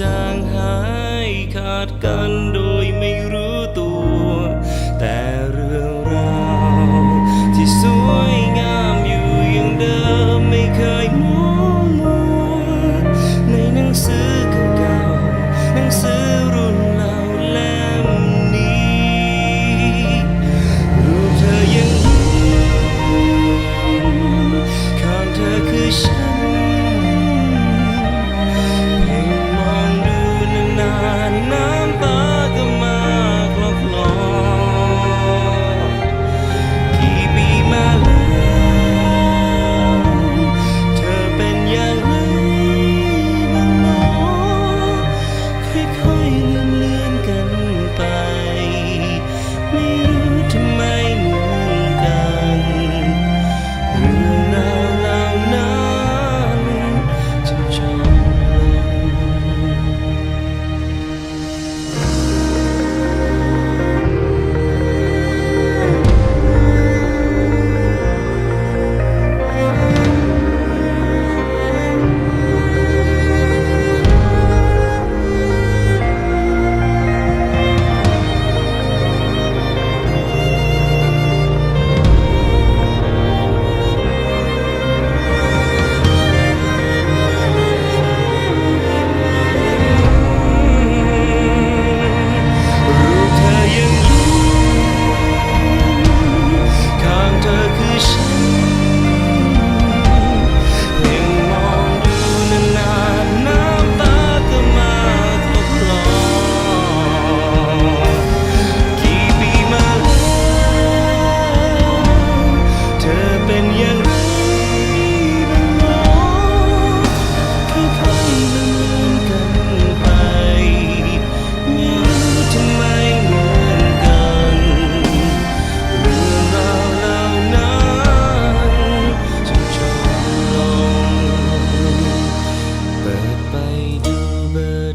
จางหายขาดกันโดยไม่รู้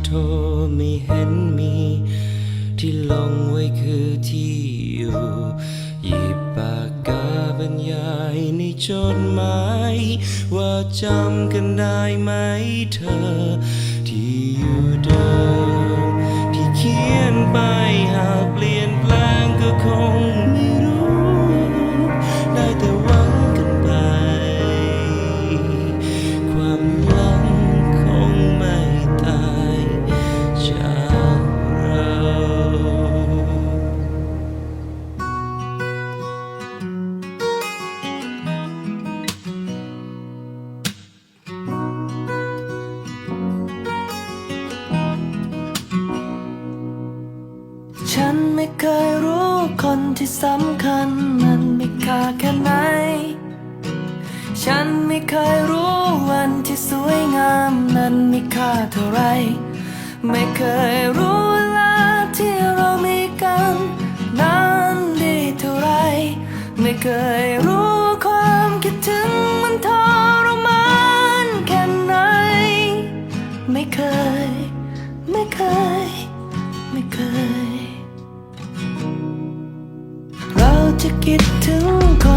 โทรไม่เห็นมี ที่ลงไว้คือที่อยู่หยิบปากกาบรรยายในจดหมาย ว่าจำกันได้ไหมเธอ ที่อยู่เดิ ไหน ฉันไม่เคยรู้วันที่สวยงามนั้นมีค่าเท่าไร ไม่เคยรู้เวลาที่เรามีกันนั้นดีเท่าไร ไม่เคยรู้ความคิดถึงมันทรมานแค่ไหน ไม่เคย ไม่เคย ไม่เคย เราจะคิดถึงคน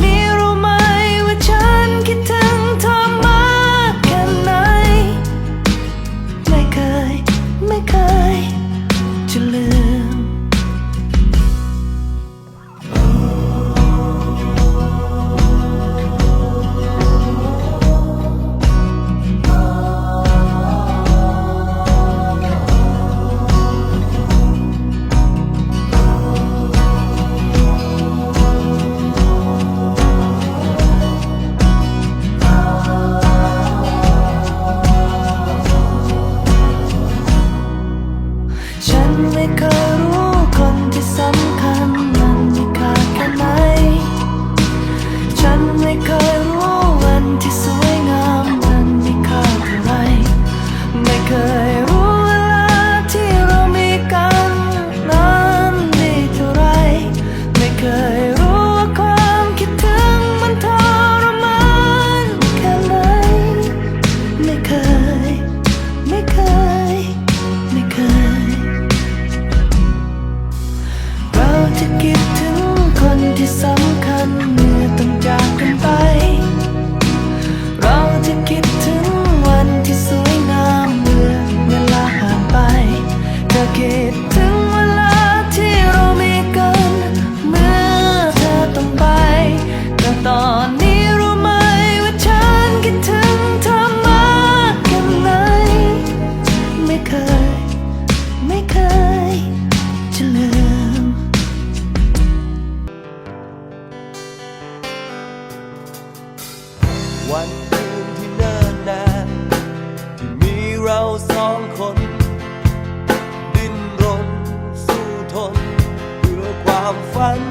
ความฝัน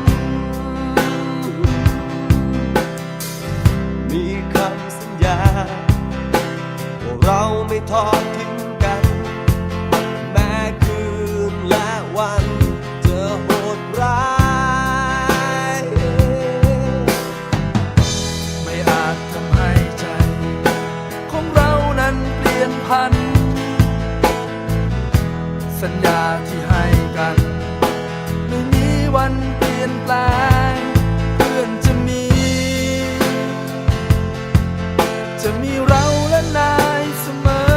มีคำสัญญา ว่าเราไม่ทอดทิ้งกัน แม้คืนและวันจะโหดร้าย ไม่อาจทำให้ใจ ของเรานั้นเปลี่ยนพัน สัญญาที่ วันเปลี่ยนแปลงเพื่อนจะมี จะมีเราและนายเสมอ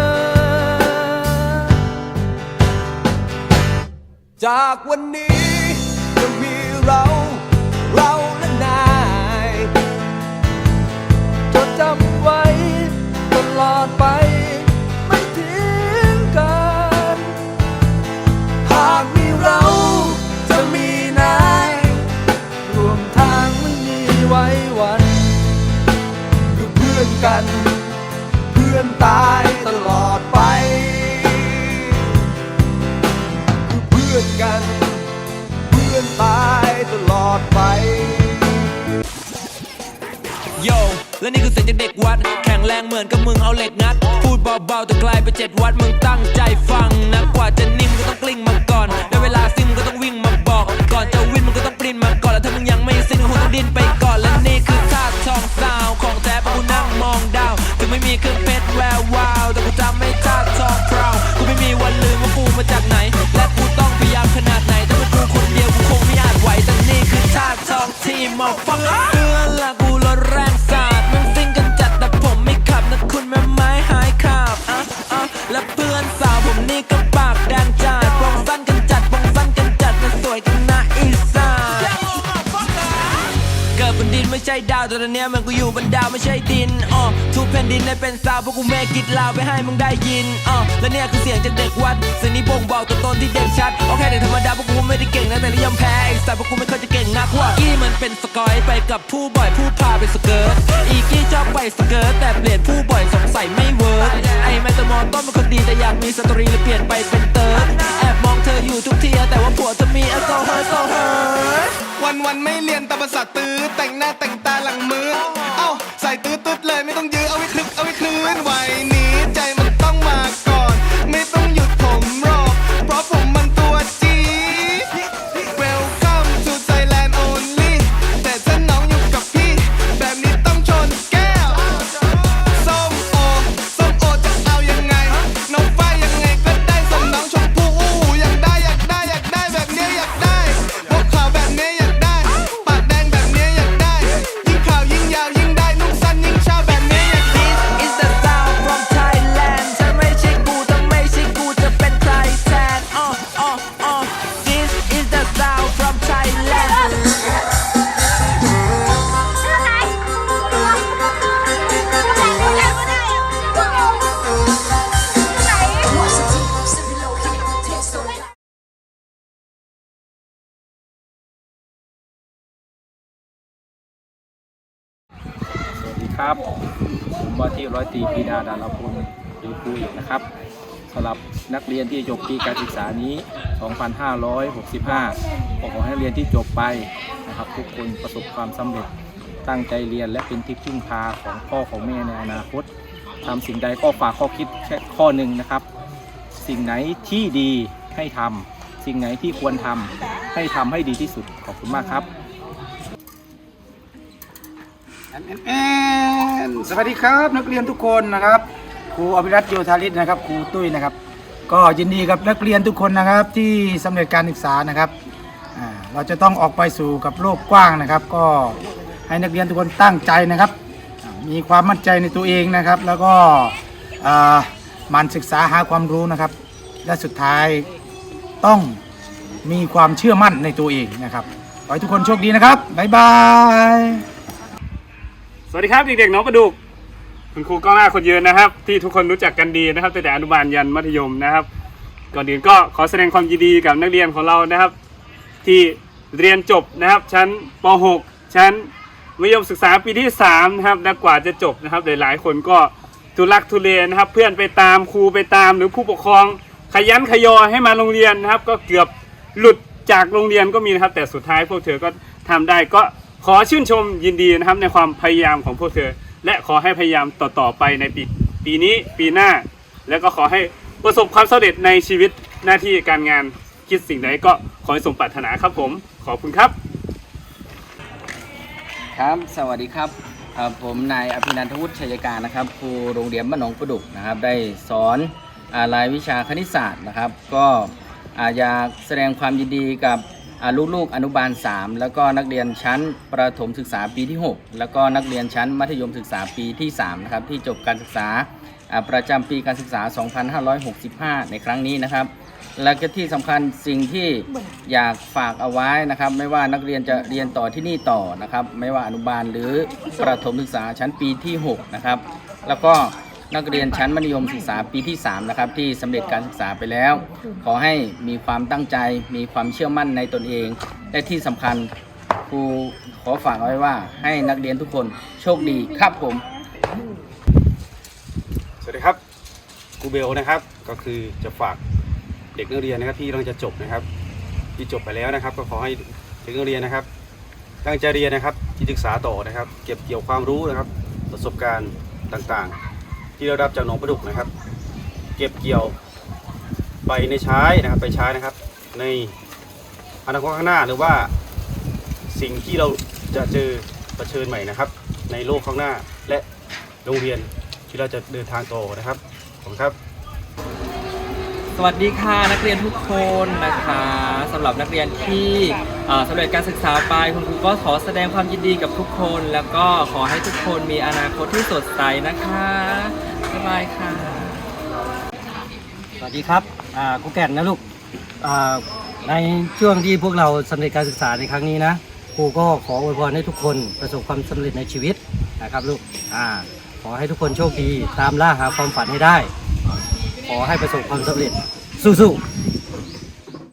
จากวันนี้ เสียงจากเด็กวัด แข็งแรงเหมือนกับมึงเอาเหล็กงัด พูดเบาๆแต่ไกลไปเจ็ดวัดมึงตั้งใจฟังนะกว่าจะนิ่มก็ต้องกลิ้งมาก่อนได้เวลาซิมงก็ต้องวิ่งมาบอก ก่อนจะวินมึงก็ต้องปรินมาก่อน แล้วถ้ามึงยังไม่สิ้นก็คงต้องดิ้นไปก่อน และนี่คือท่าทองสาวของแท้เพราะกูนั่งมองดาว ถึงไม่มีเครื่องเพชรแวววาว แต่กูจำไม่ท่าทองพราวกูไม่มีวันลืมว่ากูมาจากไหน และกูต้องพยายามขนาดไหนถ้าเป็นกูคนเดียวกูคงไม่อาจไหวแต่นี่คือท่าทองที่มาฟัง ช่ดาวแต่ตอนเนี้ยมันกูอยู่บนดาวไม่ใช่ดินอ๋อทุกแผ่นดินได้เป็นสาวเพราะกูเมกิดลาวไปให้มึงได้ยินอ๋อและเนี่ยคือเสียงจากเด็กวัดเสียงนี้บ่งบอกตัวตนที่เด่นชัดโอเคเด็กธรรมดาเพราะกูไม่ได้เก่งนะแต่นิยมแพ้ไอ้สัตว์เพราะกูไม่เคยจะเก่งนักว่ากี้มันเป็นสกอยไปกับผู้บ่อยผู้พาไปสเกิร์ตอีกี้ชอบไปสเกิร์ตแต่เปลี่ยนผู้บ่อยสงสัยไม่เวิร์กไอ้แม่ตตมอต้นเป็นคนดีแต่อยากมีสตรีเลยเปลี่ยนไปเป็นเติร์ดแอบมองเธออยู่ทุกทีแต่ว่าผัวเธอมีอโซเฮอร์โซเฮอร์วันวันๆไม่เรียนตามภาษาตื้อแต่งหน้าแต่ง ว่าที่ร้อยตีปีดาดาราพลหรือครูเอกนะครับสำหรับนักเรียนที่จบปีการศึกษานี้ 2565ก็ขอให้นักเรียนที่จบไปนะครับ ทุกคนประสบความสำเร็จตั้งใจเรียนและเป็นที่พึ่งพาของพ่อของแม่ในอนาคตทำสิ่งใดก็ฝากข้อคิดแค่ข้อหนึ่งนะครับ สิ่งไหนที่ดีให้ทำสิ่งไหนที่ควรทำให้ทำให้ดีที่สุดขอบคุณมากครับแอนแอ นสวัสดีครับ นักเรียนทุกคนนะครับครูอภิรัตนโยธาริศนะครับครูตุ้ยนะครับ ก็ยินดีกับนักเรียนทุกคนนะครับ ที่สำเร็จการศึกษานะครับอ่าเราจะต้องออกไปสู่กับโลกกว้างนะครับ ก็ให้นักเรียนทุกคนตั้งใจนะครับอ่ามีความมั่นใจในตัวเองนะครับ แล้วก็อ่าหมันศึกษาหาความรู้นะครับ และสุดท้ายต้องมีความเชื่อมั่นในตัวเองนะครับขอให้ทุกคนโชคดีนะครับบ๊ายบาย สวัสดีครับเด็กๆน้องประดุกคุณครูก้องหน้าคนยืนนะครับ ที่ทุกคนรู้จักกันดีนะครับตั้งแต่อนุบาลยันมัธยมนะครับ ก่อนอื่นก็ขอแสดงความยินดีกับนักเรียนของเรานะครับ ที่เรียนจบนะครับ ชั้นป .6 ชั้นมัธยมศึกษาปีที่3นะครับและกว่าจะจบนะครับ หลายๆคนก็ทุลักทุเลนะครับ เพื่อนไปตามครูไปตาม หรือผู้ปกครองขยันขยอให้มาโรงเรียนนะครับ ก็เกือบหลุดจากโรงเรียนก็มีนะครับ แต่สุดท้ายพวกเธอก็ทำได้ก็ ขอชื่นชมยินดีนะครับในความพยายามของพวกเธอ และขอให้พยายามต่อๆไปในปีปีนี้ปีหน้า แล้วก็ขอให้ประสบความสำเร็จในชีวิตหน้าที่การงานคิดสิ่งใดก็ขอให้สมปรารถนาครับผม ขอบคุณครับ ครับสวัสดีครับเอ่อผมนายอภินันทวุฒิชัยการนะครับครูโรงเรียนบ้านหนองประดุกนะครับ ได้สอนอารายวิชาคณิตศาสตร์นะครับ ก็อาอยากแสดงความยินดีกับ ลูกๆอนุบาล 3 แล้วก็นักเรียนชั้นประถมศึกษาปีที่ 6 แล้วก็นักเรียนชั้นมัธยมศึกษาปีที่3นะครับที่จบการศึกษาประจำปีการศึกษา 2565 ในครั้งนี้นะครับ และก็ที่สำคัญสิ่งที่อยากฝากเอาไว้นะครับ ไม่ว่านักเรียนจะเรียนต่อที่นี่ต่อนะครับ ไม่ว่าอนุบาลหรือประถมศึกษาชั้นปีที่ 6 นะครับ แล้วก็ นักเรียนชั้นมัธยมศึกษาปีที่3นะครับที่สำเร็จการศึกษาไปแล้ว ขอให้มีความตั้งใจ มีความเชื่อมั่นในตนเอง และที่สำคัญครูขอฝากเอาไว้ว่าให้นักเรียนทุกคนโชคดีครับผม สวัสดีครับครูเบลนะครับก็คือจะฝากเด็กนักเรียนนะครับที่กำลังจะจบนะครับ ที่จบไปแล้วนะครับ ก็ขอให้เด็กนักเรียนนะครับ ตั้งใจเรียนนะครับที่ศึกษาต่อนะครับ เก็บเกี่ยวความรู้นะครับ ประสบการณ์ต่างๆ ที่เราด้รับจากหนองประดุกนะครับ เก็บเกี่ยวไปในใช้นะครับไปใช้นะครับ ในอนาคตข้างหน้าหรือว่าสิ่งที่เราจะเจอเผชิญใหม่นะครับ ในโลกข้างหน้าและโรงเรียนที่เราจะเดินทางต่อนะครับขอบคุณครับ สวัสดีค่ะนักเรียนทุกคนนะคะสำหรับนักเรียนที่สำเร็จการศึกษาไปคุณครูก็ขอแสดงความยินดีกับทุกคน แล้วก็ขอให้ทุกคนมีอนาคตที่สดใสนะคะบ๊ายบายค่ะ สวัสดีครับครูแก่นนะลูกในช่วงที่พวกเราสำเร็จการศึกษาในครั้งนี้นะครูก็ขออวยพรให้ทุกคนประสบความสำเร็จในชีวิตนะครับลูกอขอให้ทุกคนโชคดีตามล่าหาความฝันให้ได้ ขอให้ประสบความสำเร็จสู้ๆ